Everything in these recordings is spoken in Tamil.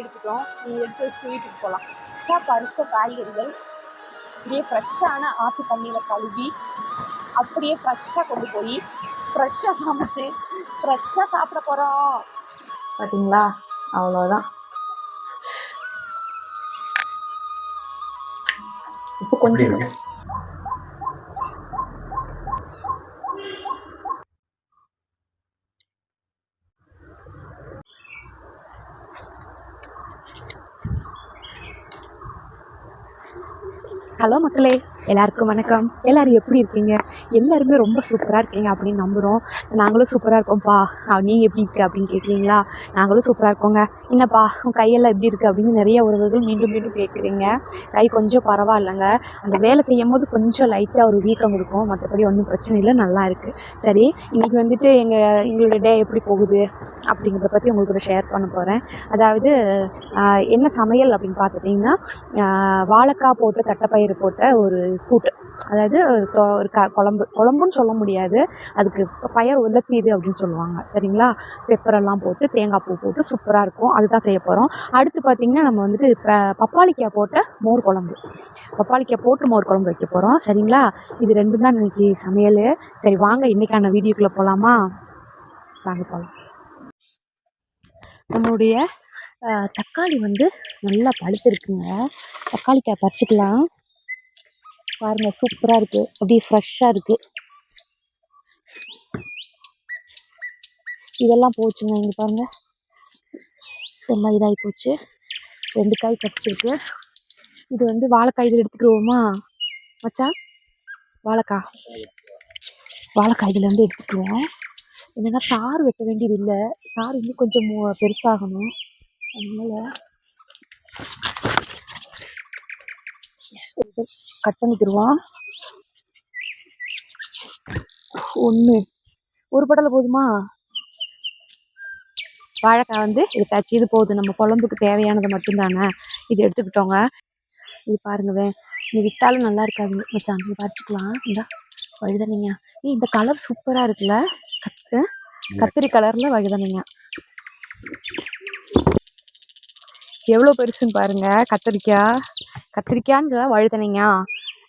எடுத்துட்டோம். எடுத்து வச்சு வீட்டுக்கு போகலாம் ஃப்ரெஷ்ஷாக பறிச்ச காய்கறிகள். அப்படியே ஃப்ரெஷ்ஷான ஆற்று தண்ணியில் கழுவி அப்படியே ஃப்ரெஷ்ஷாக கொண்டு போய் ஃப்ரெஷ்ஷாக சமைச்சு ஃப்ரெஷ்ஷாக சாப்பிட போகிறோம் பார்த்தீங்களா அவ்வளோதான் இப்போ கொஞ்சம் ஹலோ மக்களே. எல்லாருக்கும் வணக்கம். எல்லாரும் எப்படி இருக்கீங்க? எல்லாருமே ரொம்ப சூப்பராக இருக்கீங்க அப்படின்னு நம்புகிறோம் நாங்களும் சூப்பராக இருக்கோம்ப்பா. நீங்கள் எப்படி இருக்கு அப்படின்னு கேட்குறீங்களா நாங்களும் சூப்பராக இருக்கோங்க. என்னப்பா உன் கையெல்லாம் எப்படி இருக்குது அப்படின்னு நிறைய உறவுகள் மீண்டும் மீண்டும் கேட்குறீங்க கை கொஞ்சம் பரவாயில்லைங்க. அந்த வேலை செய்யும் போது கொஞ்சம் லைட்டாக ஒரு வீக்கம் கொடுக்கும் மற்றபடி ஒன்றும் பிரச்சனை இல்லை நல்லா இருக்குது சரி இன்றைக்கி வந்துட்டு எங்கள் எங்களோட டே எப்படி போகுது அப்படிங்கிறத பற்றி உங்களுக்கு ஷேர் பண்ண போகிறேன் அதாவது என்ன சமையல் அப்படின்னு பார்த்துட்டிங்கன்னா வாழைக்காய் போட்டு தட்டைப்பயிறு போட்ட ஒரு கூட்டு அதாவது ஒரு ஒரு க குழம்பு. குழம்புன்னு சொல்ல முடியாது. அதுக்கு பயர் உலத்தீது அப்படின்னு சொல்லுவாங்க. சரிங்களா? பெப்பரெல்லாம் போட்டு தேங்காய் பூ போட்டு சூப்பராக இருக்கும். அதுதான் செய்ய போகிறோம் அடுத்து பார்த்திங்கன்னா நம்ம வந்துட்டு இப்போ பப்பாளிக்காய் போட்ட மோர் குழம்பு. பப்பாளிக்காய் போட்டு மோர் குழம்பு வைக்க போகிறோம் சரிங்களா? இது ரெண்டும் தான் இன்னைக்கு சமையல். சரி வாங்க. இன்றைக்கான வீடியோக்குள்ளே போகலாமா வாங்க போகலாம் நம்மளுடைய தக்காளி வந்து நல்லா பழுத்துருக்குங்க. தக்காளிக்காய் பறிச்சுக்கலாம். பாருங்க சூப்பராக இருக்குது அப்படியே ஃப்ரெஷ்ஷாக இருக்குது இதெல்லாம் போச்சுங்க இங்கே பாருங்க. எல்லாம் இதாகி போச்சு. ரெண்டு காய் கிடச்சிருக்கு. இது வந்து வாழைக்காய் இதில் எடுத்துக்கிடுவோமா? மச்சான் வாழைக்காய். வாழைக்காய் இதில் இருந்து எடுத்துக்குவோம் என்னன்னா தார் வெட்ட வேண்டியது இல்லை. தார் இன்னும் கொஞ்சம் பெருசாகணும். அதனால கட் பண்ணிக்கிடுவோம் ஒன்று ஒரு படலை போதுமா? வாழைக்காய் வந்து எடுத்தாச்சு. இது போதும். நம்ம குழம்புக்கு தேவையானது மட்டும்தானே? இது எடுத்துக்கிட்டோங்க. இது பாருங்கவே நீ விட்டாலும் நல்லா இருக்காது மச்சான். நீ பறிச்சுக்கலாம் இந்த வழுதனைங்க ஏய் இந்த கலர் சூப்பராக இருக்குல்ல? கத்து கத்திரி கலரில் வழுதனைங்க எவ்வளோ பெருசுன்னு பாருங்கள் கத்திரிக்காய் கத்திரிக்காய்ன்னு சொல்ல வழுதனைங்க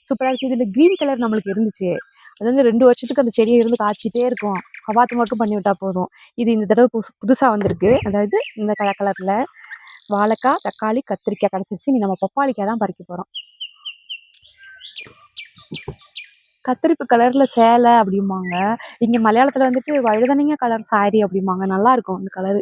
சூப்பராக இருக்குது இந்த க்ரீன் கலர் நம்மளுக்கு இருந்துச்சு. அது வந்து ரெண்டு வருஷத்துக்கு அந்த செடியை இருந்து காய்ச்சிட்டே இருக்கும். அவாத்து மட்டும் பண்ணி விட்டால் போதும். இது இந்த தடவை புதுசு புதுசாக வந்திருக்கு. அதாவது இந்த கலர் கலரில் வாழைக்காய் தக்காளி கத்திரிக்காய் கிடச்சிருச்சு. நீ நம்ம பப்பாளிக்காய் தான் பறிக்க போகிறோம் கத்திரிப்பு கலரில் சேலை அப்படிம்பாங்க. இங்கே மலையாளத்தில் வந்துட்டு வழுதனைங்க கலர் சாரி அப்படிம்பாங்க. நல்லாயிருக்கும் அந்த கலரு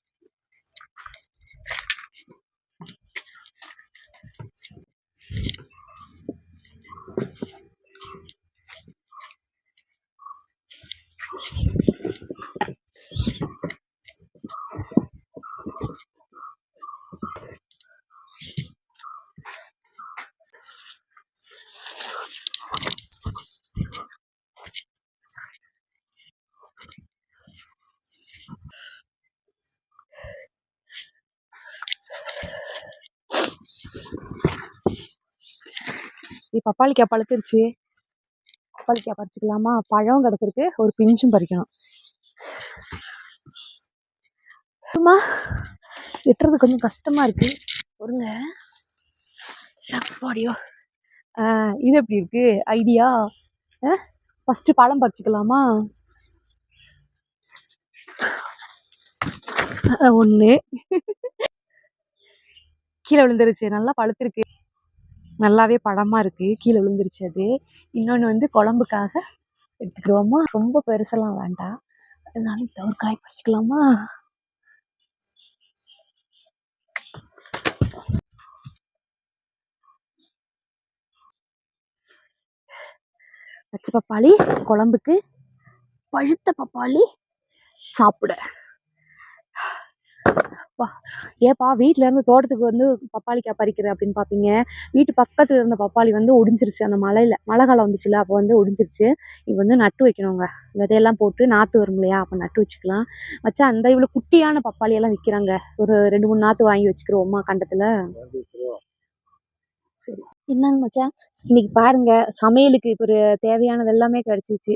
பப்பாளிக்காய் பழுத்துருச்சு பப்பாளிக்காய் பறிச்சுக்கலாமா பழம் கிடச்சிருக்கு. ஒரு பிஞ்சும் பறிக்கணும். அம்மா வெட்டுறது கொஞ்சம் கஷ்டமா இருக்கு. ஒருங்க. பாடியோ இது எப்படி இருக்கு? ஐடியா? ஃபர்ஸ்ட் பழம் பறிச்சுக்கலாமா? ஒன்று கீழே விழுந்துருச்சு. நல்லா பழுத்திருக்கு. நல்லாவே பழமா இருக்கு. கீழே விழுந்துருச்சு அது. இன்னொன்று வந்து குழம்புக்காக எடுத்துக்கிடுவோமா? ரொம்ப பெருசெல்லாம் வேண்டாம். அதனால இந்த ஒரு காய் பறிச்சுக்கலாமா? பச்சை பப்பாளி குழம்புக்கு பழுத்த பப்பாளி சாப்பிட. ஏப்பா வீட்டில் இருந்து தோட்டத்துக்கு வந்து பப்பாளிக்காய் பறிக்கிறேன் அப்படின்னு பார்ப்பீங்க வீட்டு பக்கத்தில் இருந்த பப்பாளி வந்து ஒடிஞ்சிருச்சு அந்த மழையில். மழை காலம் வந்துச்சுல அப்போ வந்து ஒடிஞ்சிருச்சு. இது வந்து நட்டு வைக்கணுங்க. விதையெல்லாம் போட்டு நாற்று வரும் இல்லையா அப்போ நட்டு வச்சுக்கலாம். வச்சா அந்த இவ்வளோ குட்டியான பப்பாளி எல்லாம் விற்கிறாங்க ஒரு ரெண்டு மூணு நாற்று வாங்கி வச்சுக்கிறோம்மா கண்டத்தில். சரி. என்னங்க மச்சா இன்னைக்கு பாருங்க சமையலுக்கு இப்போ ஒரு தேவையானது எல்லாமே கிடைச்சிச்சு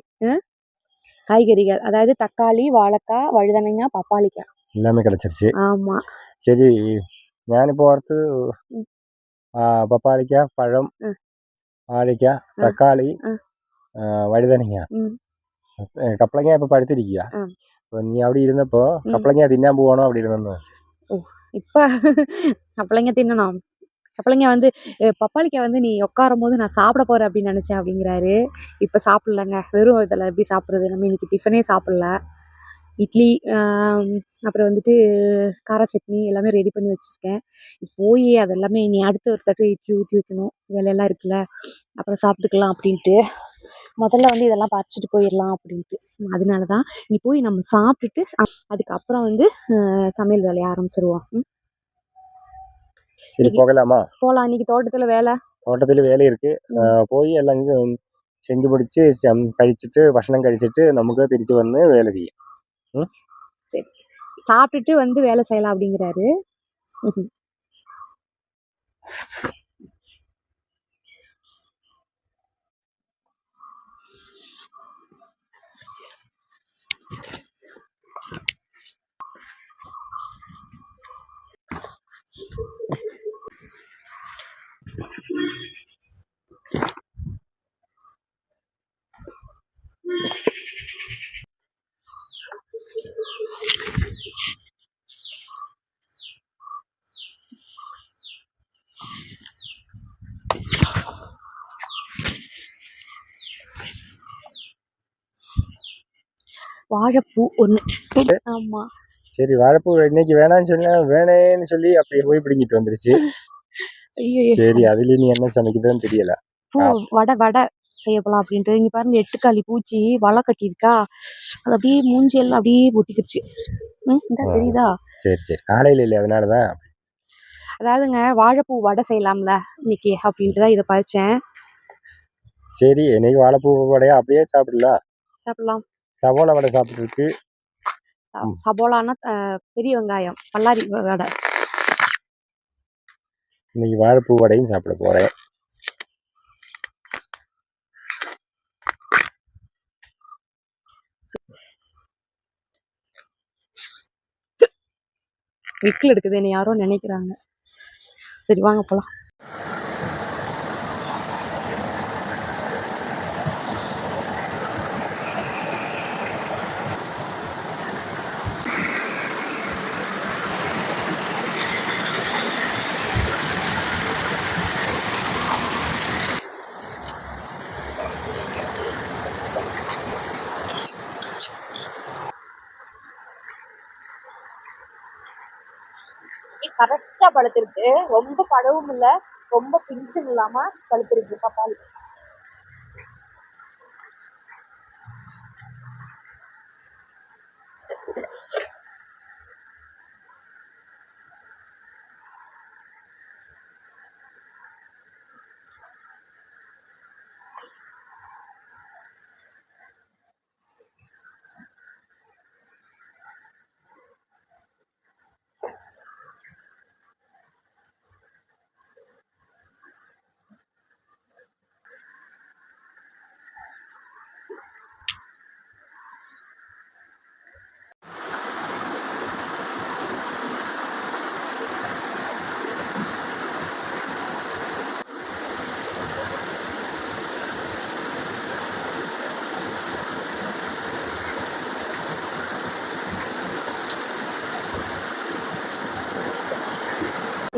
காய்கறிகள் அதாவது தக்காளி வாழைக்காய் வழுதனங்காய் பப்பாளிக்காய் எல்லாமே கிடைச்சிருச்சு. ஆமா. சரி ഞാനിപ്പോൾ ഓർത്ത് പപ്പാളിക്ക പഴം വാഴയ്ക്ക തക്കാളി വഴുതനങ്ങ കപ്പളങ്ങ ഇപ്പൊ പഴുത്തിരിക്കുക അപ്പൊ നീ അവിടെ ഇരുന്നപ്പോ കപ്പളങ്ങ തിന്നാൻ പോവാണോ അവിടെ ഇരുന്നെന്ന് ഇപ്പൊ കപ്പളങ്ങ തിന്നണോ கப்பலைங்க வந்து பப்பாளிக்கா வந்து நீ உட்காரும் போது நான் சாப்பிட போகிறேன் அப்படின்னு நினைச்சேன் அப்படிங்கிறாரு. இப்ப சாப்பிட்லங்க. வெறும் இதில் எப்படி சாப்பிடுறது? நம்ம இன்னைக்கு டிஃபனே சாப்பிட்ல. இட்லி ஆம், அப்புறம் வந்துட்டு கார சட்னி எல்லாமே ரெடி பண்ணி வச்சுருக்கேன் போய் அதெல்லாமே இனி அடுத்து ஒரு தட்டு இட்லி ஊற்றி வைக்கணும் வேலையெல்லாம் இருக்குல்ல அப்புறம் சாப்பிட்டுக்கலாம் அப்படின்ட்டு முதல்ல வந்து இதெல்லாம் பறிச்சுட்டு போயிடலாம் அப்படின்ட்டு அதனால தான் நீ போய் நம்ம சாப்பிட்டுட்டு அ- அதுக்கப்புறம் வந்து அஹ், சமையல் வேலையை ஆரம்பிச்சிருவோம் ம் சரி போகலாமா போகலாம் இன்னைக்கு தோட்டத்தில் வேலை தோட்டத்தில் வேலை இருக்கு ആ, പോയി എല്ലാം ഇങ്ങ് செஞ்சு முடிச்சு சம்- കഴിച്ചിട്ട് ഭക്ഷണം കഴിച്ചിട്ട് നമുക്ക് തിരിച്ചു വന്ന് വേല ചെയ്യാം சரி. சாப்பிட்டுட்டு வந்து வேலை செய்யலாம் அப்படிங்கிறாரு. வாழைப்பூ ஒன்று ஆமாம் சரி வாழைப்பூ இன்னைக்கு வேணாம்னு சொன்னா வேணேன்னு சொல்லி அப்படியே போய் பிடிங்கிட்டு வந்துருச்சு. சரி அதுல நீ என்ன சமைக்குதுன்னு தெரியல. பூ வடை வடை செய்ய போலாம் அப்படின்ட்டு. இங்க பாருங்க எட்டுக்காலி பூச்சி வலை கட்டியிருக்கா. அது அப்படியே மூஞ்சி எல்லாம் அப்படியே ஒட்டிக்கிச்சு ம். தெரியுதா? சரி சரி. காலையில இல்லை அதனாலதான். அதாவதுங்க வாழைப்பூ வடை செய்யலாம்ல இன்னைக்கு அப்படின்ட்டு தான் இதை பறிச்சேன். சரி இன்னைக்கு வாழைப்பூ வடையா? அப்படியே சாப்பிடலாம் சாப்பிடலாம். சவோளா வடை சாப்பிட்டுருக்கு. ச- சபோலான்னா அஹ், பெரிய வெங்காயம் பல்லாரி வடை. இன்னைக்கு வாழைப்பூ வடையும் சாப்பிட போறேன். விக்கில் எடுக்குது என்னை யாரோ நினைக்கிறாங்க. சரி வாங்க போலாம் பழுத்திருக்கு ரொம்ப படவும் இல்லை. ரொம்ப பிஞ்சும் இல்லாம பழுத்திருக்கு பப்பாளி.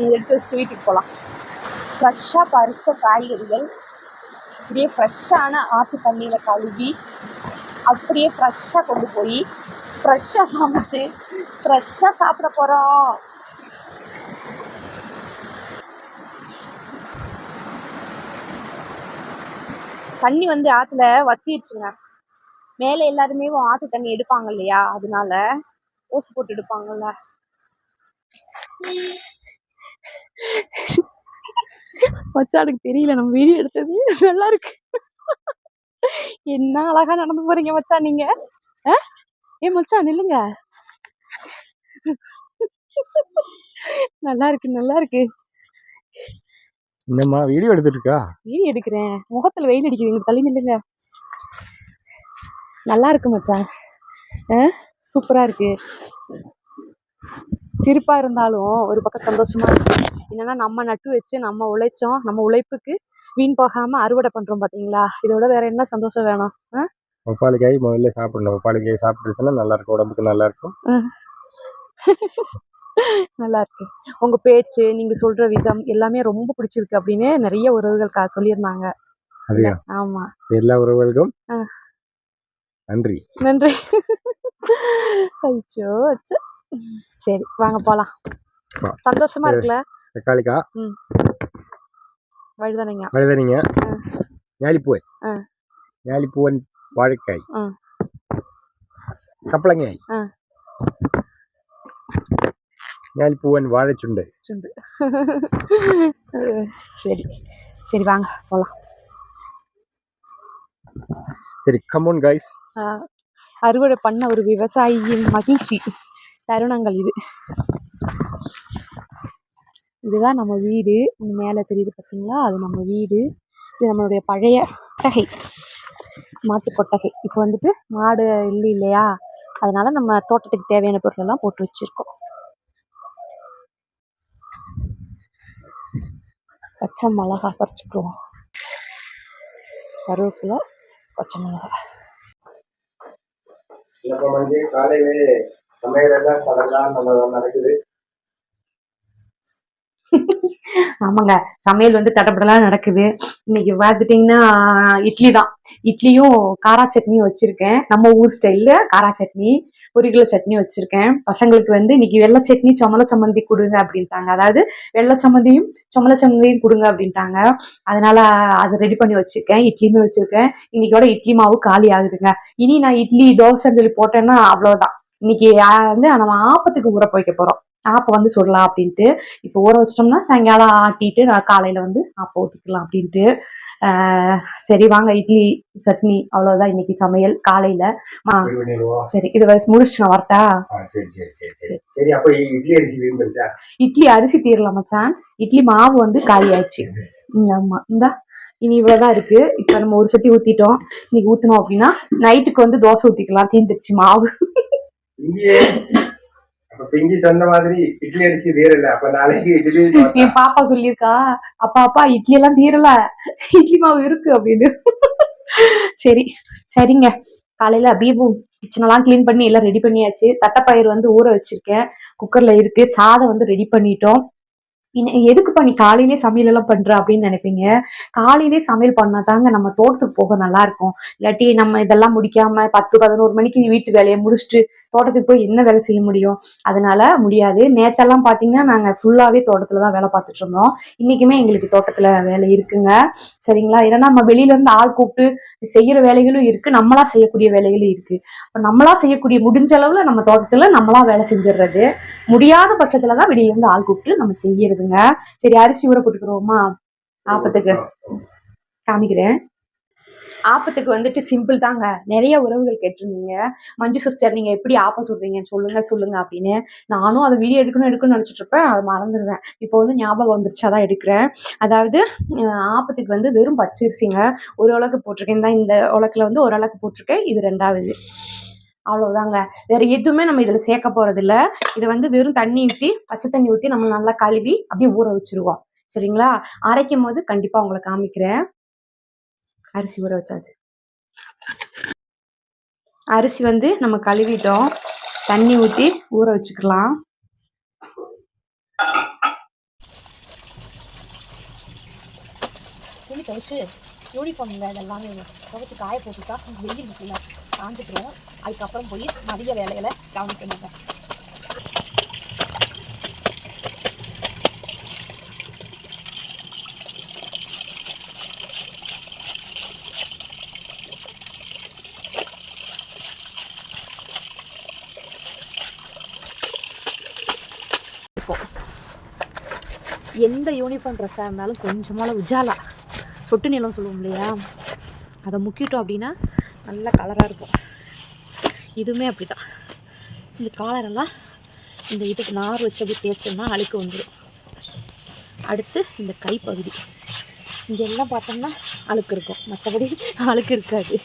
எடுத்து ஸ்வீட்டுக்கு போகலாம் ஃப்ரெஷ்ஷாக பறிச்ச காய்கறிகள் அப்படியே ஃப்ரெஷ்ஷான ஆட்டு தண்ணியில் கழுவி அப்படியே ஃப்ரெஷ்ஷாக கொண்டு போய் ஃப்ரெஷ்ஷாக சமைச்சு ஃப்ரெஷ்ஷாக சாப்பிட போகிறோம் தண்ணி வந்து ஆற்றுல வத்திடுச்சுங்க மேலே எல்லாருமே ஆற்று தண்ணி எடுப்பாங்க இல்லையா? அதனால ஓசு போட்டு எடுப்பாங்கல்ல. மச்சானுக்கு தெரியல நம்ம வீடியோ எடுத்தது நல்லா இருக்கு. என்ன அழகா நடந்து போறீங்க மச்சான் நீங்க? ஏ மச்சான் நில்லுங்க. நல்லா இருக்கு நல்லா இருக்கு. என்னம்மா வீடியோ எடுத்துட்டு இருக்கா வெயில் எடுக்கிறேன். முகத்துல வெயில் அடிக்குது இங்க தள்ளி நில்லுங்க. நல்லா இருக்கு மச்சான். சூப்பரா இருக்கு. சிரிப்பா இருந்தாலும் ஒரு பக்கம் சந்தோஷமா இருக்கு என்னன்னா நம்ம நட்டு வச்சு நம்ம உழைச்சோம் நம்ம உழைப்புக்கு வீண் போகாம அறுவடை பண்றோம் பாத்தீங்களா? இதோட வேற என்ன சந்தோஷம் வேணும்? பப்பாளிக்காய் முதல்ல சாப்பிடணும். பப்பாளிக்காய் சாப்பிட்டுச்சுன்னா நல்லா இருக்கும். உடம்புக்கு நல்லா இருக்கும். நல்லா இருக்கு. உங்க பேச்சு நீங்க சொல்ற விதம் எல்லாமே ரொம்ப பிடிச்சிருக்கு அப்படின்னு நிறைய உறவுகள் கா- சொல்லியிருந்தாங்க. அதுயா ஆமா. எல்லா உறவுகளுக்கும். நன்றி. நன்றி. ஐயோ அச்சோ. சரி வாங்க போலாம். வா. சந்தோஷமா. இருக்குல்ல? தக்காளிக்காய் வழிதானேங்க. வழுதனிங்க. ஆ. ஞாலிப்பூவை ஆ. ஞாலிப்பூவன் வாழைக்காய். கப்பளங்காய். ஞாலிப்பூவன் வாழைச்சுண்டை. சுண்டு. சரி. சரி வாங்க போலாம். சரி கமோன் கைஸ் அறுவடை பண்ண ஒரு விவசாயியின் மகிழ்ச்சி. தருணங்கள் இது. இதுதான் நம்ம வீடு. இந்த மேலே தெரியுது பார்த்தீங்களா அது நம்ம வீடு. இது நம்மளுடைய பழைய கொட்டகை. மாட்டு கொட்டகை. இப்போ வந்துட்டு மாடு இல்லை இல்லையா? அதனால நம்ம தோட்டத்துக்கு தேவையான பொருள் எல்லாம் போட்டு வச்சிருக்கோம். பச்சை மிளகா பறிச்சுக்குவோம். கருவேப்பிலை பச்சை மிளகா காலையிலே நடக்குது. ஆமாங்க. சமையல் வந்து தடப்படலாம் நடக்குது. இன்னைக்கு பார்த்துட்டீங்கன்னா இட்லி தான். இட்லியும் காரா சட்னியும் வச்சிருக்கேன். நம்ம ஊர் ஸ்டைல்ல காரா சட்னி பொரிகல சட்னி வச்சிருக்கேன். பசங்களுக்கு வந்து இன்னைக்கு வெள்ளை சட்னி சொமல சம்மந்தி கொடுங்க அப்படின்ட்டாங்க. அதாவது வெள்ளை சம்மந்தியும் சொமல சம்மந்தியும் கொடுங்க அப்படின்ட்டாங்க. அதனால அதை ரெடி பண்ணி வச்சிருக்கேன். இட்லியுமே வச்சிருக்கேன். இன்னைக்கோட இட்லி மாவு காலி ஆகுதுங்க. இனி நான் இட்லி தோசைன்னு சொல்லி போட்டேன்னா அவ்வளவுதான். இன்னைக்கு வந்து நம்ம ஆப்பத்துக்கு ஊற வைக்க போறோம். ஆப்பம் வந்து சுடலாம் அப்படின்ட்டு. இப்போ ஊற வச்சிட்டோம்னா சாயங்காலம் ஆட்டிட்டு நான் காலையில வந்து ஆப்பம் ஊற்றிக்கலாம் அப்படின்ட்டு. சரி வாங்க இட்லி சட்னி அவ்வளவுதான் இன்னைக்கு சமையல். காலையில சரி இதை வயசு முடிச்சு நான் வரட்டா? இட்லி அரிசி இருந்துருச்சா இட்லி அரிசி தீரலாம் மச்சான். இட்லி மாவு வந்து காலி ஆயிடுச்சு ஆமா. இந்தா இனி இவ்வளவுதான் இருக்கு. இப்ப நம்ம ஒரு சட்டி ஊத்திட்டோம். இன்னைக்கு ஊத்தணும் அப்படின்னா நைட்டுக்கு வந்து தோசை ஊத்திக்கலாம். தீந்துருச்சு மாவு. இங்கேயே. அப்ப பிங்கி சொன்ன மாதிரி இட்லி அரிசி தீரல அப்ப நாளைக்கு இட்லி என் பாப்பா சொல்லியிருக்கா அப்பா அப்பா இட்லி எல்லாம் தீரல. இட்லி மாவு இருக்கு அப்படின்னு. சரி சரிங்க. காலையில பீபு கிச்சனெல்லாம் கிளீன் பண்ணி எல்லாம் ரெடி பண்ணியாச்சு. தட்டைப்பயிர் வந்து ஊற வச்சிருக்கேன். குக்கர்ல இருக்கு. சாதம் வந்து ரெடி பண்ணிட்டோம். எதுக்கு பண்ணி காலையிலே சமையல் எல்லாம் பண்ற அப்படின்னு நினைப்பீங்க? காலையிலே சமையல் பண்ணா தாங்க நம்ம தோட்டத்துக்கு போக நல்லா இருக்கும். இல்லாட்டி நம்ம இதெல்லாம் முடிக்காம பத்து பதினோரு மணிக்கு வீட்டு வேலையை முடிச்சுட்டு தோட்டத்துக்கு போய் என்ன வேலை செய்ய முடியும்? அதனால முடியாது. நேத்தெல்லாம் பாத்தீங்கன்னா நாங்க ஃபுல்லாவே தோட்டத்துல தான் வேலை பார்த்துட்டு இருந்தோம். இன்னைக்குமே எங்களுக்கு தோட்டத்துல வேலை இருக்குங்க. சரிங்களா? ஏன்னா நம்ம வெளியில இருந்து ஆள் கூப்பிட்டு செய்யற வேலைகளும் இருக்கு. நம்மளா செய்யக்கூடிய வேலைகளும் இருக்கு. அப்ப நம்மளா செய்யக்கூடிய முடிஞ்ச அளவுல நம்ம தோட்டத்துல நம்மளா வேலை செஞ்சிடுறது. முடியாத பட்சத்துல தான் வெளியில இருந்து ஆள் கூப்பிட்டு நம்ம செய்யறதுங்க. சரி அரிசி ஊற போட்டுக்கிறோமா? ஆப்பத்துக்கு காமிக்கிறேன். ஆப்பத்துக்கு வந்துட்டு சிம்பிள் தாங்க. நிறைய உறவுகள் கேட்டிருந்தீங்க. மஞ்சு சிஸ்டர் நீங்க எப்படி ஆப்பம் சொல்கிறீங்க சொல்லுங்க சொல்லுங்க அப்படின்னு. நானும் அதை வீடியோ எடுக்கணும் எடுக்கணும்னு நினைச்சிட்டு இருப்பேன். அதை மறந்துடுவேன். இப்போ வந்து ஞாபகம் வந்துருச்சாதான் எடுக்கிறேன். அதாவது ஆப்பத்துக்கு வந்து வெறும் பச்சரிசிங்க. ஒரு உலக்கு போட்டிருக்கேன். தான் இந்த உலக்கில் வந்து ஒரு உலக்கு போட்டிருக்கேன். இது ரெண்டாவது. அவ்வளவுதாங்க. வேற எதுவுமே நம்ம இதுல சேர்க்க போறது இல்ல இதை வந்து வெறும் தண்ணி ஊற்றி பச்சை தண்ணி ஊற்றி நம்ம நல்லா கழுவி அப்படியே ஊற வச்சிருவோம். சரிங்களா? அரைக்கும் போது கண்டிப்பா உங்களை காமிக்கிறேன். அரிசி ஊற வச்சாச்சு. அரிசி வந்து நம்ம கழுவிட்டோம். தண்ணி ஊற்றி ஊற வச்சுக்கலாம். துணி துவைச்சு யூனிஃபார்ம் இதெல்லாமே துவைச்சு காய போட்டுட்டா வெயில் இருக்குல்ல காஞ்சிக்கிறோம் அதுக்கப்புறம் போய் மதிய வேலைகளை கவனிக்க மாட்டேன். எந்த யூனிஃபார்ம் ட்ரெஸ்ஸாக இருந்தாலும் கொஞ்சமால உஜாலா. சொட்டு நீளம் சொல்லுவோம் இல்லையா? அதை முக்கிட்டோம் அப்படின்னா நல்ல கலராக இருக்கும். இதுவுமே அப்படிதான். இந்த காலரெல்லாம் இந்த இதுக்கு நார் வச்சு அப்படி தேய்ச்சோம்னா அழுக்கு வந்துடும் அடுத்து இந்த கைப்பகுதி. இங்கே எல்லாம் பார்த்தோம்னா அழுக்கு இருக்கும். மற்றபடி அழுக்கு இருக்காது.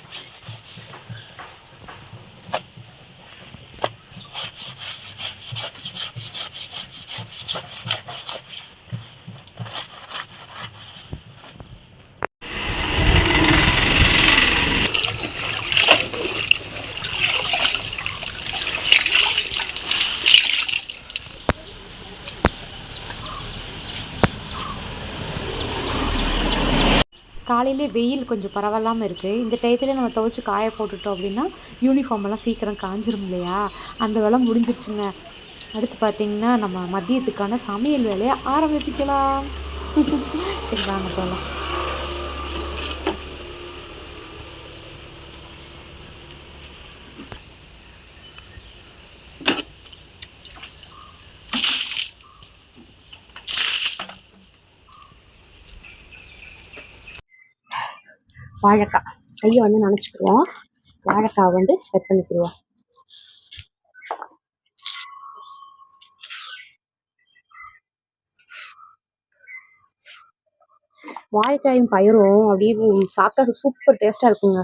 காலையிலே வெயில் கொஞ்சம் பரவாயில்லாமல் இருக்குது இந்த டயத்தில் நம்ம துவைச்சி காய போட்டுட்டோம் அப்படின்னா யூனிஃபார்ம் எல்லாம் சீக்கிரம் காஞ்சிரும் இல்லையா? அந்த வேலை முடிஞ்சிருச்சுங்க. அடுத்து பார்த்திங்கன்னா நம்ம மதியத்துக்கான சமையல் வேலையை ஆரம்பிக்கலாம் சரி வாங்க போகலாம் வாழைக்காய். கையை வந்து நனைச்சிக்கிடுவோம் வாழைக்காய் வந்து கட் பண்ணிக்கிடுவோம் வாழைக்காயும் பயிரும் அப்படியே சாப்பிட்டா சூப்பர் டேஸ்ட்டாக இருக்குங்க.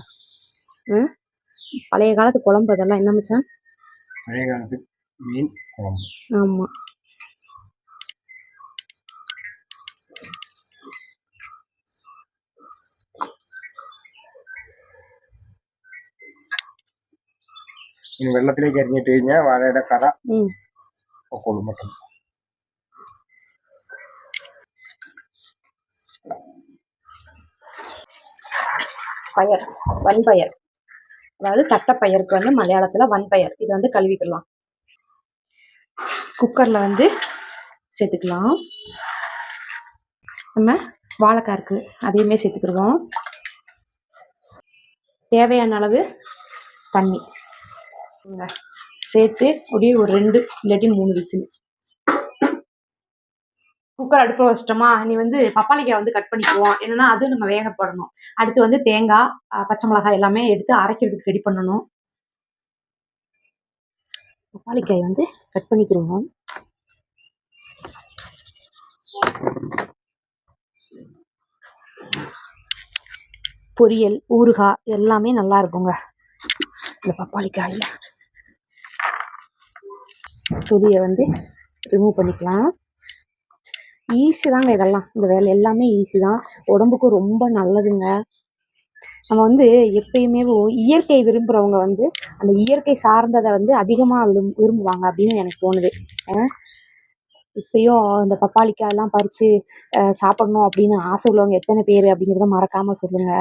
பழைய காலத்து குழம்பு அதெல்லாம் என்ன மச்சான்? பழைய காலத்து மீன் குழம்பு. ஆமாம் ഇനി വെള്ളത്തിലേക്ക് അരിഞ്ഞിട്ട് കഴിഞ്ഞാൽ വാഴയുടെ കറ ம் പൊക്കോളും പെട്ടെന്ന് பயர் வன்பயர் அதாவது தட்டைப்பயிருக்கு வந்து மலையாளத்தில் வன்பயர் இது வந்து கழுவிக்கலாம் குக்கரில் வந்து சேர்த்துக்கலாம் நம்ம வாழைக்காய் இருக்குது அதையுமே சேர்த்துக்கிடுவோம் தேவையான அளவு தண்ணி இங்க சேர்த்து அப்படியே ஒரு ரெண்டு இல்லாட்டி மூணு விசில். குக்கர் அடுப்பில் வச்சிட்டோமா நீ வந்து பப்பாளிக்காய் வந்து கட் பண்ணிக்குவோம். என்னன்னா அது நம்ம வேக போடணும். அடுத்து வந்து தேங்காய் பச்சை மிளகாய் எல்லாமே எடுத்து அரைக்கிறதுக்கு ரெடி பண்ணணும். பப்பாளிக்காய் வந்து கட் பண்ணிக்கிறோம் பொரியல் ஊறுகாய் எல்லாமே நல்லா இருக்குங்க. இந்த பப்பாளிக்காயில். துளியை வந்து ரிமூவ் பண்ணிக்கலாம். ஈஸி தாங்க இதெல்லாம். இந்த வேலை எல்லாமே ஈஸி தான். உடம்புக்கும் ரொம்ப நல்லதுங்க. நம்ம வந்து எப்பயுமே இயற்கையை விரும்புகிறவங்க வந்து அந்த இயற்கை சார்ந்ததை வந்து அதிகமாக விரும் விரும்புவாங்க அப்படின்னு எனக்கு தோணுது. இப்பயும் இந்த பப்பாளிக்காய் எல்லாம் பறித்து சாப்பிடணும் அப்படின்னு ஆசை உள்ளவங்க எத்தனை பேர் அப்படிங்கிறத மறக்காமல் சொல்லுங்க.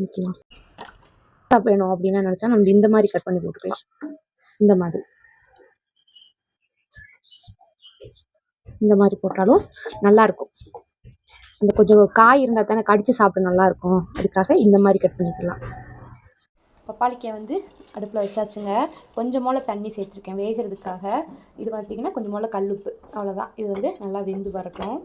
பண்ணிக்கலாம். கட் வேணும் அப்படின்னு நினச்சா நம்ம இந்த மாதிரி கட் பண்ணி போட்டுக்கலாம். இந்த மாதிரி. இந்த மாதிரி போட்டாலும் நல்லா இருக்கும் அந்த கொஞ்சம் காய் இருந்தால் தானே கடிச்சு சாப்பிட நல்லா இருக்கும் அதுக்காக இந்த மாதிரி கட் பண்ணிக்கலாம். பப்பாளிக்காய் வந்து அடுப்பில் வச்சாச்சுங்க. கொஞ்சம் போல் தண்ணி சேர்த்துருக்கேன் வேகிறதுக்காக. இது பார்த்தீங்கன்னா கொஞ்சம் போல் கல்லுப்பு. அவ்வளோதான் இது வந்து நல்லா வெந்து வரட்டும்.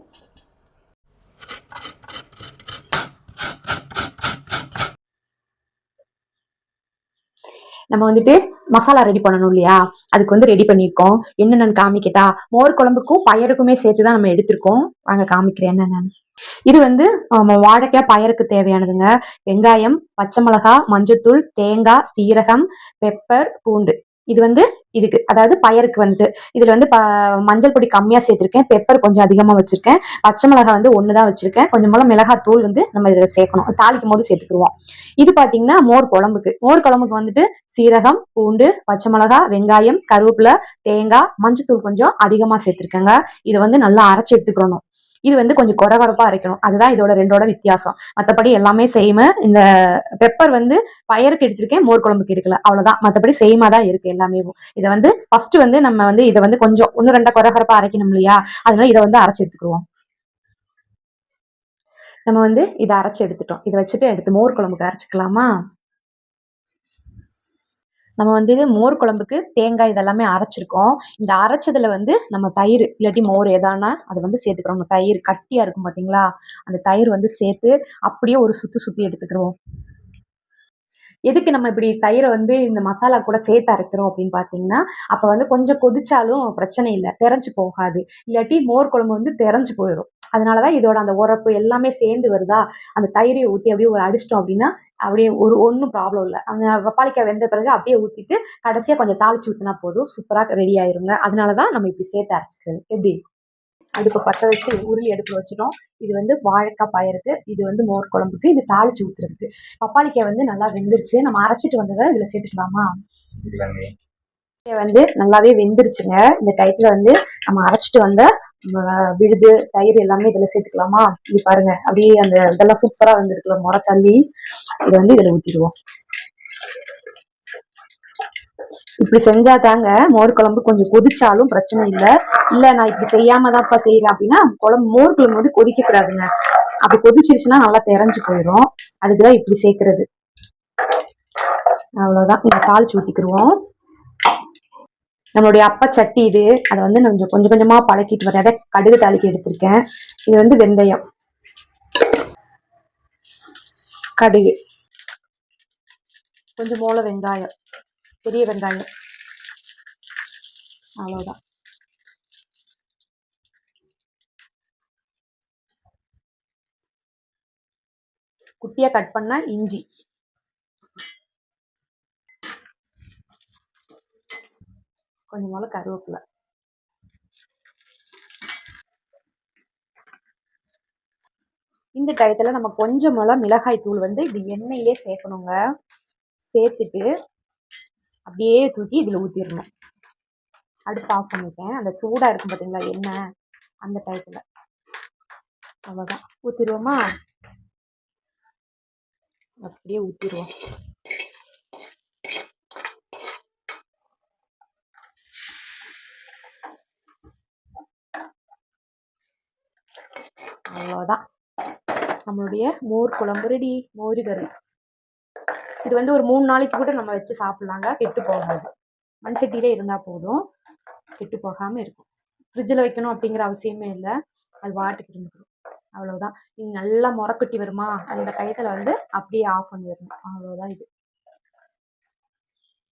நம்ம வந்துட்டு மசாலா ரெடி பண்ணணும் இல்லையா? அதுக்கு வந்து ரெடி பண்ணியிருக்கோம். என்னென்னு காமிக்கட்டா? மோர் குழம்புக்கும் பயருக்குமே சேர்த்து தான் நம்ம எடுத்திருக்கோம். வாங்க காமிக்கிறேன் என்னென்னு இது வந்து வாழைக்காய் பயருக்கு தேவையானதுங்க. வெங்காயம் பச்சை மிளகாய் மஞ்சத்தூள் தேங்காய் சீரகம் பெப்பர் பூண்டு. இது வந்து இதுக்கு அதாவது பயருக்கு வந்துட்டு. இதுல வந்து ப மஞ்சள் பொடி கம்மியா சேர்த்திருக்கேன். பெப்பர் கொஞ்சம் அதிகமா வச்சிருக்கேன். பச்சை மிளகா வந்து ஒன்று தான் வச்சிருக்கேன். கொஞ்சம் மூலம் மிளகாய் தூள் வந்து நம்ம இதில் சேர்க்கணும். தாளிக்கும் போது சேர்த்துக்குருவோம். இது பார்த்தீங்கன்னா மோர் குழம்புக்கு. மோர் குழம்புக்கு வந்துட்டு சீரகம் பூண்டு பச்சை மிளகா வெங்காயம் கருவேப்பிலை தேங்காய் மஞ்சத்தூள் கொஞ்சம் அதிகமாக சேர்த்துருக்கேங்க. இதை வந்து நல்லா அரைச்சி எடுத்துக்கிறணும் இது வந்து கொஞ்சம் குறகுறப்பா அரைக்கணும். அதுதான் இதோட ரெண்டோட வித்தியாசம். மற்றபடி எல்லாமே சேமு இந்த பெப்பர் வந்து பயருக்கு எடுத்திருக்கேன் மோர் குழம்புக்கு எடுக்கல. அவ்வளவுதான். மற்றபடி சேமா தான் இருக்கு எல்லாமே. இதை வந்து ஃபர்ஸ்ட் வந்து நம்ம வந்து இதை வந்து கொஞ்சம் ஒன்று ரெண்டா குறகுறப்பா அரைக்கணும் இல்லையா? அதனால இதை வந்து அரைச்சி எடுத்துக்குவோம். நம்ம வந்து இதை அரைச்சி எடுத்துட்டோம். இதை வச்சுட்டு எடுத்து மோர் குழம்புக்கு அரைச்சிக்கலாமா? நம்ம வந்து மோர் குழம்புக்கு தேங்காய் இதெல்லாமே அரைச்சிருக்கோம். இந்த அரைச்சதுல வந்து நம்ம தயிர் இல்லாட்டி மோர் எதானா அதை வந்து சேர்த்துக்கிறோம். தயிர் கட்டியா இருக்கும் பாத்தீங்களா? அந்த தயிர் வந்து சேர்த்து அப்படியே ஒரு சுத்து சுத்தி எடுத்துக்கிறோம் எதுக்கு நம்ம இப்படி தயிரை வந்து இந்த மசாலா கூட சேர்த்து அரைக்கிறோம் அப்படின்னு பார்த்தீங்கன்னா அப்போ வந்து கொஞ்சம் கொதிச்சாலும் பிரச்சனை இல்லை தெரிஞ்சு போகாது. இல்லாட்டி மோர் குழம்பு வந்து தெரிஞ்சு போயிடும் அதனால தான் இதோட அந்த உரப்பு எல்லாமே சேர்ந்து வருதா? அந்த தயிரை ஊற்றி அப்படியே ஒரு அடிச்சிட்டோம் அப்படின்னா அப்படியே ஒரு ஒன்றும் ப்ராப்ளம் இல்லை. அந்த பப்பாளிக்காய் வெந்த பிறகு அப்படியே ஊற்றிட்டு கடைசியாக கொஞ்சம் தாளிச்சு ஊற்றினா போதும். சூப்பராக ரெடி ஆயிருங்க. அதனால தான் நம்ம இப்படி சேர்த்து அரைச்சிக்கிறது. எப்படி? அடுப்பை பற்ற வச்சு உருளி அடுப்பில் வச்சுட்டோம். இது வந்து வாழைக்காய் பயருக்கு இது வந்து மோர் குழம்புக்கு இது தாளிச்சு ஊற்றுறதுக்கு பப்பாளிக்காய் வந்து நல்லா வெந்துருச்சு. நம்ம அரைச்சிட்டு வந்ததை இதில் சேர்த்துக்கலாமா வந்து நல்லாவே வெந்துருச்சுங்க. இந்த டயத்தில் வந்து நம்ம அரைச்சிட்டு வந்த விழுது தயிர் எல்லாமே இதில் சேர்த்துக்கலாமா? இது பாருங்க. அப்படியே அந்த இதெல்லாம் சூப்பராக முறை தள்ளி இதை வந்து இதில் ஊற்றிடுவோம் இப்படி செஞ்சா தாங்க மோர் குழம்பு கொஞ்சம் கொதிச்சாலும் பிரச்சனை இல்லை. இல்லை நான் இப்படி செய்யாம தான்ப்பா செய்யறேன் அப்படின்னா குழம்பு மோர் குழம்பு வந்து கொதிக்க கூடாதுங்க அப்படி கொதிச்சிருச்சுன்னா நல்லா தெரிஞ்சு போயிடும். அதுக்குதான் இப்படி சேர்க்கறது. அவ்வளவுதான். இதை தாளிச்சு ஊத்திக்கிருவோம். நம்மளுடைய அப்ப சட்டி இது. அதை வந்து நான் கொஞ்சம் கொஞ்சம் கொஞ்சமா பழக்கிட்டு வரேன். அதை கடுகு தாளிக்கு எடுத்திருக்கேன். இது வந்து வெந்தயம். கடுகு. கொஞ்சம் மூளை வெங்காயம். பெரிய வெங்காயம். அவ்வளோதான் குட்டியா கட் பண்ணால் இஞ்சி. கொஞ்சம் போல கருவேப்பிலை. இந்த டயத்துல நம்ம கொஞ்சம் போல மிளகாய் தூள் வந்து இது எண்ணெயிலே சேர்க்கணுங்க. சேர்த்துட்டு அப்படியே தூக்கி இதுல ஊத்திடணும். அடுப்பு ஆஃப் பண்ணிட்டேன். அந்த சூடா இருக்கும் பாத்தீங்களா எண்ணெய் அந்த டயத்துல. அவ்வளோதான் ஊத்திடுவோமா? அப்படியே ஊத்திடுவோம். அவ்வளோதான் நம்மளுடைய மோர் குழம்பு ரெடி மோர் கறி இது வந்து ஒரு மூணு நாளைக்கு கூட நம்ம வச்சு சாப்பிடலாங்க. கெட்டு போகாது. மண் சட்டியிலே இருந்தால் போதும். கெட்டு போகாமல் இருக்கும். ஃப்ரிட்ஜில் வைக்கணும் அப்படிங்கிற அவசியமே இல்லை. அது வாட்டுக்கு இருந்துக்கணும் அவ்வளவுதான். இது நல்லா முறக்கட்டி வருமா? அந்த டயத்தில் வந்து அப்படியே ஆஃப் பண்ணிடணும். அவ்வளோதான் இது.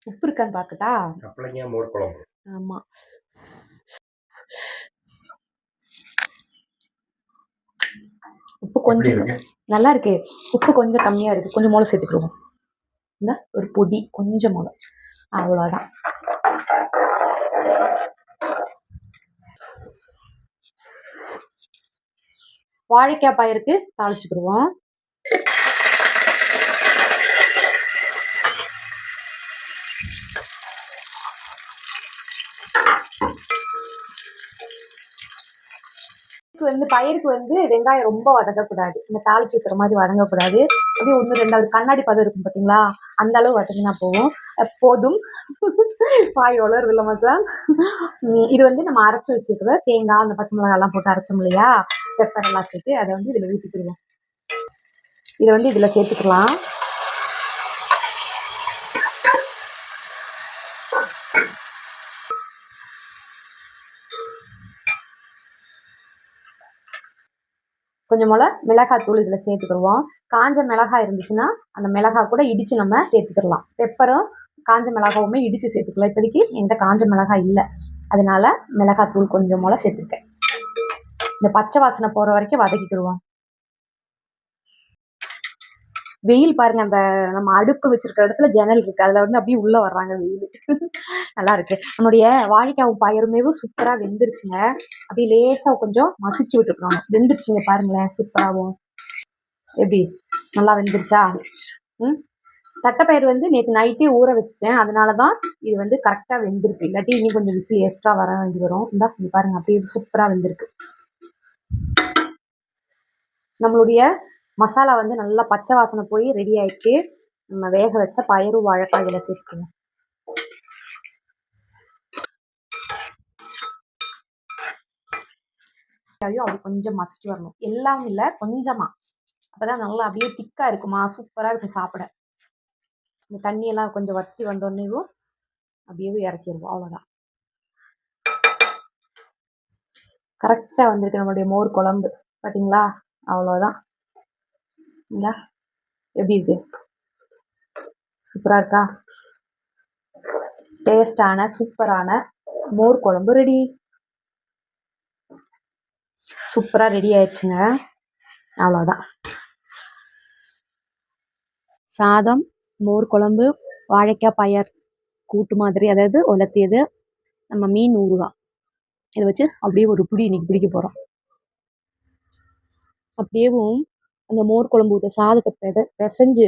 உப்பு இருக்கான்னு பார்க்கட்டா? கப்பளங்க மோர் குழம்பு ஆமா உப்பு கொஞ்சம் நல்லா இருக்கு உப்பு கொஞ்சம் கம்மியா இருக்கு. கொஞ்சம் மூளை சேர்த்துக்கிடுவோம். இந்த ஒரு பொடி கொஞ்சம் மூளை அவ்வளோதான். வாழைக்காய் பயிருக்கு தாளிச்சுக்கிடுவோம். இதுக்கு வந்து பயிருக்கு வந்து வெங்காயம் ரொம்ப வதங்கக்கூடாது. இந்த தாளிச்சு வைக்கிற மாதிரி வதங்கக்கூடாது. அப்படியே ஒன்று ரெண்டாவது கண்ணாடி பதம் இருக்கும் பார்த்தீங்களா அந்த அளவு வதங்கினா போகும் போதும். பாய் வளருது இல்லை மசா இது வந்து நம்ம அரைச்சி வச்சுருக்கிற தேங்காய் அந்த பச்சை மிளகாலாம் போட்டு அரைச்சோம் இல்லையா? பெப்பர் எல்லாம் சேர்த்து அதை வந்து இதில் ஊற்றிக்கிடுவோம் இதை வந்து இதில் சேர்த்துக்கலாம். கொஞ்சம் போல மிளகாய் தூள் இதில் சேர்த்துக்கிடுவோம். காஞ்ச மிளகாய் இருந்துச்சுன்னா அந்த மிளகாய் கூட இடித்து நம்ம சேர்த்துக்கிடலாம். பெப்பரும் காஞ்ச மிளகாவுமே இடித்து சேர்த்துக்கலாம். இப்போதைக்கு என்கிட்ட காஞ்ச மிளகாய் இல்லை. அதனால மிளகாய் தூள் கொஞ்சம் போல சேர்த்துருக்கேன். இந்த பச்சை வாசனை போகிற வரைக்கும் வதக்கிக்கிடுவோம். வெயில் பாருங்க அந்த நம்ம அடுப்பு வச்சிருக்கிற இடத்துல ஜன்னல் இருக்கு. அதுல வந்து அப்படியே உள்ள வர்றாங்க வெயில். நல்லா இருக்கு. நம்மளுடைய வாழைக்காவும் பயிருமேவும் சூப்பரா வெந்துருச்சுங்க. அப்படியே லேசா கொஞ்சம் மசிச்சு விட்டுருக்கோம் வெந்துருச்சுங்க பாருங்களேன் சூப்பராகவும் எப்படி? நல்லா வெந்துருச்சா? ம்? தட்டைப்பயிறு வந்து நேற்று நைட்டே ஊற வச்சுட்டேன். அதனால தான் இது வந்து கரெக்டாக வெந்திருக்கு. இல்லாட்டி இன்னும் கொஞ்சம் விசில் எக்ஸ்ட்ரா வர வேண்டி வரும். இந்தா பாருங்கள் பாருங்க அப்படியே சூப்பராக வெந்திருக்கு. நம்மளுடைய மசாலா வந்து நல்லா பச்சை வாசனை போய் ரெடி ஆயிடுச்சு. நம்ம வேக வச்ச பயிறு வாழைக்காய் இதில் சேர்த்துக்கணும் அப்படி கொஞ்சம் மசிச்சு வரணும். எல்லாம் இல்லை கொஞ்சமா. அப்பதான் நல்லா அப்படியே திக்கா இருக்குமா சூப்பரா இருக்கும் சாப்பிட. இந்த தண்ணியெல்லாம் கொஞ்சம் வத்தி வந்தோடனேவும் அப்படியே இறக்கிடுவோம் அவ்வளோதான் கரெக்டாக வந்திருக்கு நம்மளுடைய மோர் குழம்பு. பார்த்தீங்களா அவ்வளோதான் இந்தா எப்படி இருக்கு? சூப்பராக இருக்கா? டேஸ்டான சூப்பரான மோர் குழம்பு ரெடி சூப்பராக ரெடி ஆயிடுச்சுங்க. அவ்வளோதான் சாதம் மோர் குழம்பு வாழைக்காய் பயர் கூட்டு மாதிரி அதாவது உலர்த்தியது நம்ம மீன் ஊறுகாய். இதை வச்சு அப்படியே ஒரு பிடி இன்னைக்கு பிடிக்க போகிறோம் அப்படியேவும் அந்த மோர் குழம்பு ஊற்ற சாதத்தை பெத பிசைஞ்சு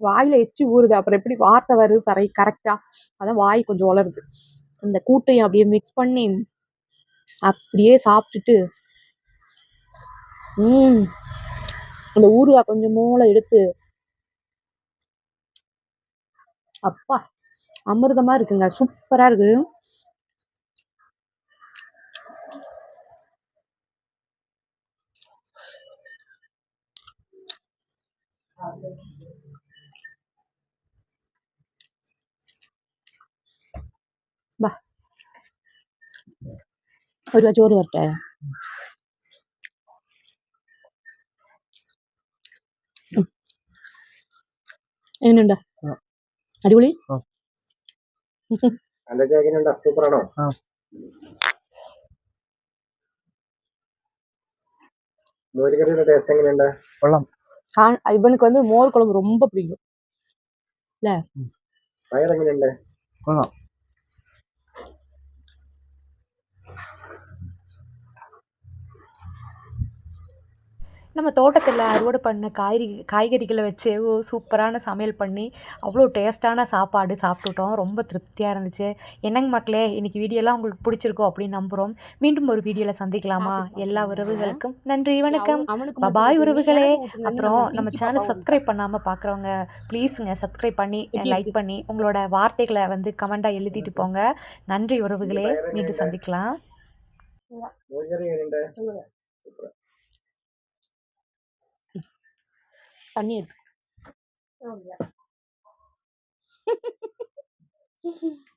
வாயில் எச்சி ஊறுது. அப்புறம் எப்படி வார்த்தை வருது சரை கரெக்டாக அதான் வாய் கொஞ்சம் வளருது அந்த கூட்டையும் அப்படியே மிக்ஸ் பண்ணி அப்படியே சாப்பிட்டுட்டு அந்த ஊறுகாய் கொஞ்சம் மூளை எடுத்து அப்பா அமிர்தமா இருக்குங்க. சூப்பரா இருக்கு. ഒരു ചോറ് വരട്ടെ ഉം. എങ്ങനെയുണ്ട് അടിപൊളി ആ. എൻ്റെ ചേക്കനുണ്ടോ സൂപ്പറാണോ ആ. മോരുകറിയുടെ ടേസ്റ്റ് എങ്ങനെയുണ്ട് കൊള്ളാം ஆ- இவனுக்கு வந்து மோர் குழம்பு ரொம்ப பிடிக்கும் പയർ എങ്ങനെയുണ്ട് കൊള്ളാം நம்ம தோட்டத்தில் அறுவடை பண்ண காய்கறி காய்கறிகளை வச்சு ஓ சூப்பரான சமையல் பண்ணி அவ்வளோ டேஸ்ட்டான சாப்பாடு சாப்பிட்டுட்டோம். ரொம்ப திருப்தியாக இருந்துச்சு. என்னங்க மக்களே இன்னைக்கு வீடியோலாம் உங்களுக்கு பிடிச்சிருக்கோம் அப்படின்னு நம்புகிறோம் மீண்டும் ஒரு வீடியோவில் சந்திக்கலாமா? எல்லா உறவுகளுக்கும் நன்றி வணக்கம். பாய் உறவுகளே. அப்புறம் நம்ம சேனல் சப்ஸ்கிரைப் பண்ணாமல் பார்க்குறவங்க ப்ளீஸுங்க சப்ஸ்கிரைப் பண்ணி லைக்? பண்ணி உங்களோட வார்த்தைகளை வந்து கமெண்டாக எழுதிட்டு போங்க. நன்றி உறவுகளே. மீண்டும் சந்திக்கலாம். தண்ணி எடுத்து